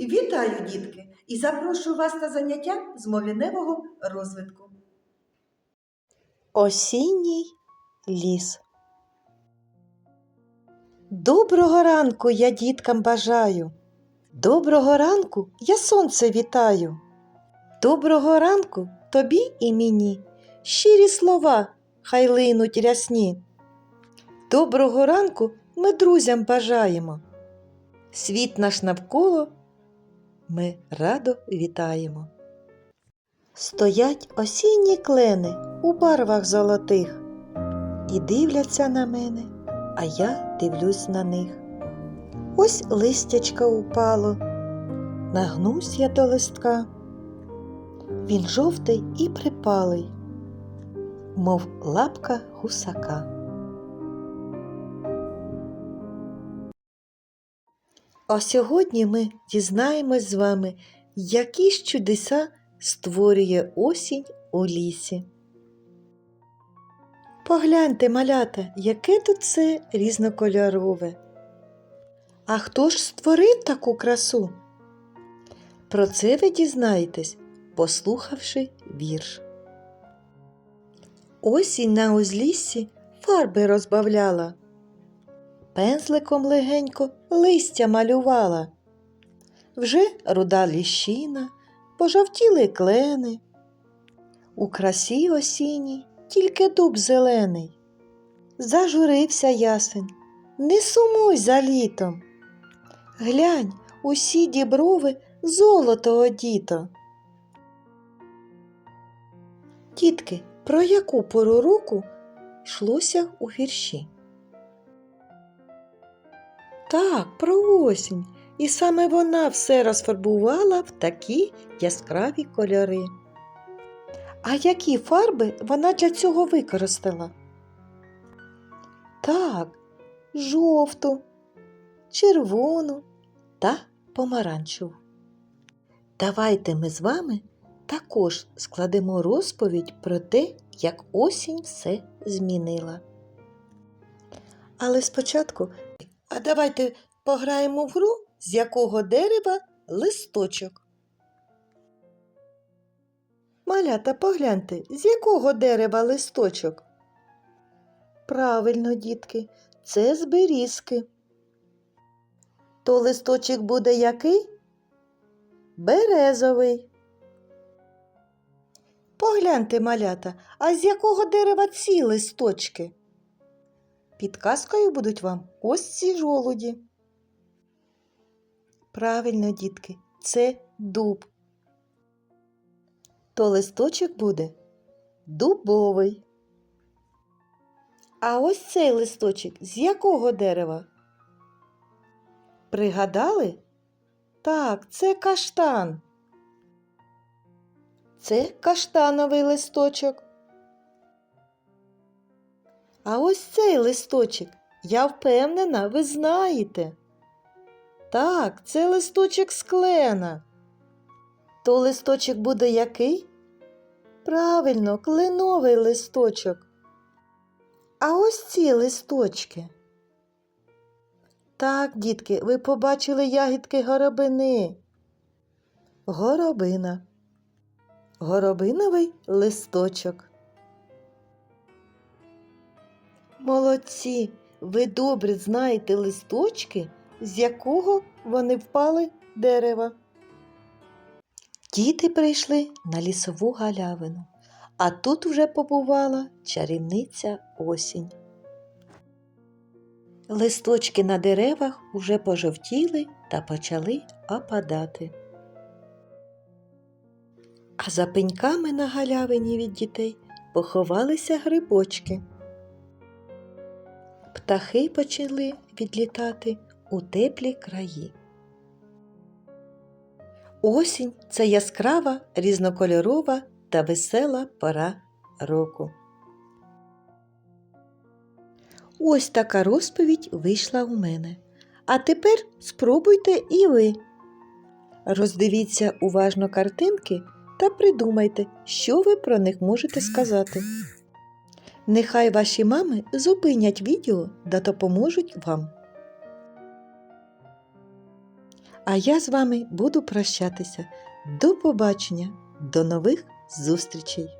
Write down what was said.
Вітаю, дітки! І запрошую вас на заняття з мовіневого розвитку. Осінній ліс. Доброго ранку я діткам бажаю. Доброго ранку я сонце вітаю. Доброго ранку тобі і мені. Щирі слова хай линуть рясні. Доброго ранку ми друзям бажаємо. Світ наш навколо ми радо вітаємо. Стоять осінні клени у барвах золотих і дивляться на мене, а я дивлюсь на них. Ось листячка упало, нагнусь я до листка. Він жовтий і припалий, мов лапка гусака. А сьогодні ми дізнаємось з вами, які ж чудеса створює осінь у лісі. Погляньте, малята, яке тут все різнокольорове. А хто ж створив таку красу? Про це ви дізнаєтесь, послухавши вірш. Осінь на узліссі фарби розбавляла, пензликом легенько листя малювала. Вже руда ліщина, пожовтіли клени. У красі осінній тільки дуб зелений. Зажурився ясень, не сумуй за літом. Глянь, усі діброви золото одіто. Тітки, про яку пору року йшлося у вірші? Так, про осінь. І саме вона все розфарбувала в такі яскраві кольори. А які фарби вона для цього використала? Так, жовту, червону та помаранчеву. Давайте ми з вами також складемо розповідь про те, як осінь все змінила. Але спочатку, а давайте пограємо в гру, з якого дерева листочок. Малята, погляньте, з якого дерева листочок? Правильно, дітки, це з берізки. То листочок буде який? Березовий. Погляньте, малята, а з якого дерева ці листочки? Підказкою будуть вам ось ці жолуді. Правильно, дітки, це дуб. То листочок буде дубовий. А ось цей листочок з якого дерева? Пригадали? Так, це каштан. Це каштановий листочок. А ось цей листочок, я впевнена, ви знаєте. Так, це листочок з клена. То листочок буде який? Правильно, кленовий листочок. А ось ці листочки. Так, дітки, ви побачили ягідки горобини. Горобина. Горобиновий листочок. Молодці, ви добре знаєте листочки, з якого вони впали дерева. Діти прийшли на лісову галявину, а тут вже побувала чарівниця осінь. Листочки на деревах уже пожовтіли та почали опадати. А за пеньками на галявині від дітей поховалися грибочки. Птахи почали відлітати у теплі краї. Осінь це яскрава, різнокольорова та весела пора року. Ось така розповідь вийшла у мене. А тепер спробуйте і ви. Роздивіться уважно картинки та придумайте, що ви про них можете сказати. Нехай ваші мами зупинять відео та допоможуть вам. А я з вами буду прощатися. До побачення, до нових зустрічей!